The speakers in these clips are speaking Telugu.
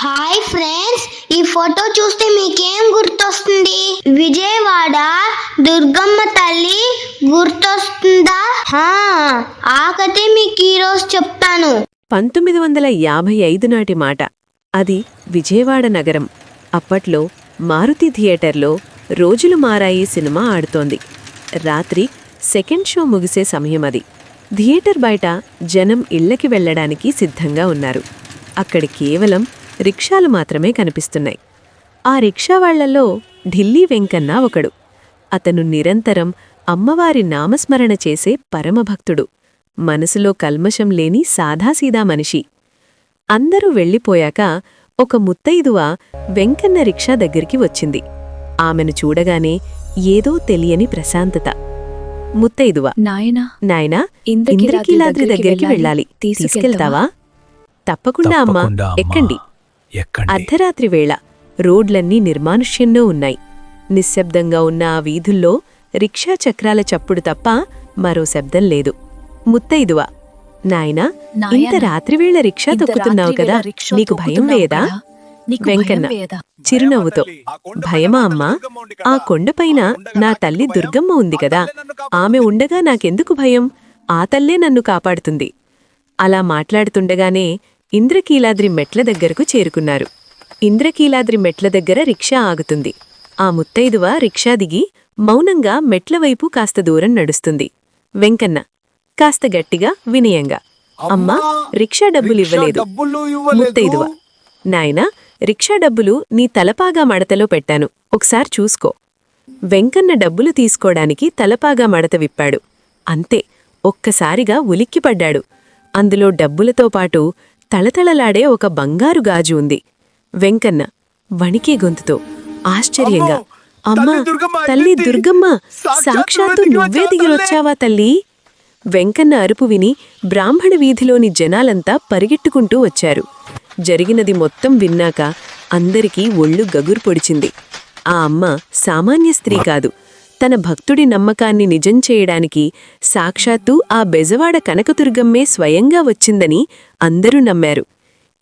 హాయ్ ఫ్రెండ్స్ ఈ ఫోటో చూస్తే మీకేం గుర్తొస్తుంది? విజయవాడ దుర్గమ్మ తల్లి గుర్తొస్తుందా? హా ఆ కథే మీకు ఈరోజు చెప్తాను. పంతొమ్మిది వందల యాభై ఐదు నాటి మాట. అది విజయవాడ నగరం. అప్పట్లో మారుతి థియేటర్లో రోజులు మారాయి సినిమా ఆడుతోంది. రాత్రి సెకండ్ షో ముగిసే సమయం అది. థియేటర్ బయట జనం ఇళ్ళకి వెళ్ళడానికి సిద్ధంగా ఉన్నారు. అక్కడ కేవలం రిక్షాలు మాత్రమే కనిపిస్తున్నాయి. ఆ రిక్షా వాళ్ళలో ఢిల్లీ వెంకన్న ఒకడు. అతను నిరంతరం అమ్మవారి నామస్మరణ చేసే పరమభక్తుడు. మనసులో కల్మషం లేని సాదాసీదా మనిషి. అందరూ వెళ్ళిపోయాక ఒక ముత్తైదువ వెంకన్న రిక్షా దగ్గరికి వచ్చింది. ఆమెను చూడగానే ఏదో తెలియని ప్రశాంతత. ముత్తైదువ. నాయనా. నాయనా ఇంద్రకీలాద్రి దగ్గరికి వెళ్ళాలి. తీసుకెళ్తావా? తప్పకుండా అమ్మా. ఎక్కండి. అర్ధరాత్రి వేళ రోడ్లన్నీ నిర్మానుష్యంలో ఉన్నాయి. నిశ్శబ్దంగా ఉన్న ఆ వీధుల్లో రిక్షా చక్రాల చప్పుడు తప్ప మరో శబ్దం లేదు. ముత్తైదువ నాయనా ఇంత రాత్రివేళ రిక్షా తొక్కుతున్నావు కదా నీకు భయం భయం వెంకన్న? చిరునవ్వుతో భయమా అమ్మా? ఆ కొండపైన నా తల్లి దుర్గమ్మ ఉంది కదా. ఆమె ఉండగా నాకెందుకు భయం? ఆ తల్లే నన్ను కాపాడుతుంది. అలా మాట్లాడుతుండగానే ఇంద్రకీలాద్రి మెట్ల దగ్గరకు చేరుకున్నారు. ఇంద్రకీలాద్రి మెట్ల దగ్గర రిక్షా ఆగుతుంది. ఆ ముత్తైదువ రిక్షా దిగి మౌనంగా మెట్ల వైపు కాస్త దూరం నడుస్తుంది. వెంకన్న కాస్త గట్టిగా వినయంగా అమ్మా రిక్షా డబ్బులు ఇవ్వలేదు. ముత్తైదువ నాయనా రిక్షా డబ్బులు నీ తలపాగా మడతలో పెట్టాను. ఒకసారి చూసుకో. వెంకన్న డబ్బులు తీసుకోడానికి తలపాగా మడత విప్పాడు. అంతే ఒక్కసారిగా ఉలిక్కిపడ్డాడు. అందులో డబ్బులతో పాటు తళతళలాడే ఒక బంగారు గాజు ఉంది. వెంకన్న వణికే గొంతుతో ఆశ్చర్యంగా అమ్మో! తల్లి దుర్గమ్మ, సాక్షాత్తు నువ్వే నువ్వే దిగి దిగిరొచ్చావా తల్లి? వెంకన్న అరుపు విని బ్రాహ్మణ వీధిలోని జనాలంతా పరిగెట్టుకుంటూ వచ్చారు. జరిగినది మొత్తం విన్నాక అందరికీ ఒళ్ళు గగురు పొడిచింది. ఆ అమ్మ సామాన్య స్త్రీ కాదు. తన భక్తుడి నమ్మకాన్ని నిజం చేయడానికి సాక్షాత్తు ఆ బెజవాడ కనకదుర్గమ్మే స్వయంగా వచ్చిందని అందరూ నమ్మారు.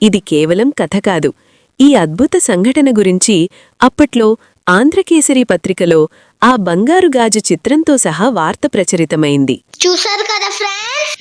ఇది కేవలం కథ కాదు. ఈ అద్భుత సంఘటన గురించి అప్పట్లో ఆంధ్రకేసరి పత్రికలో ఆ బంగారు గాజు చిత్రంతో సహా వార్త ప్రచురితమైంది. చూశారు కదా ఫ్రెండ్స్?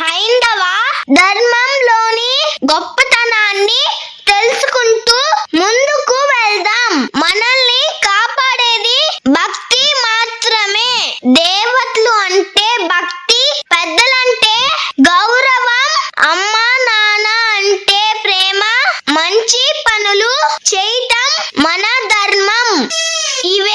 హైందవ ధర్మంలోని గొప్పతనాన్ని తెలుసుకుంటూ ముందుకు వెళ్దాం. మనల్ని కాపాడేది భక్తి మాత్రమే. దేవతలు అంటే భక్తి పెద్దలంటే గౌరవం అమ్మ నాన్న అంటే ప్రేమ మంచి పనులు చేయటం మన ధర్మం. ఇవి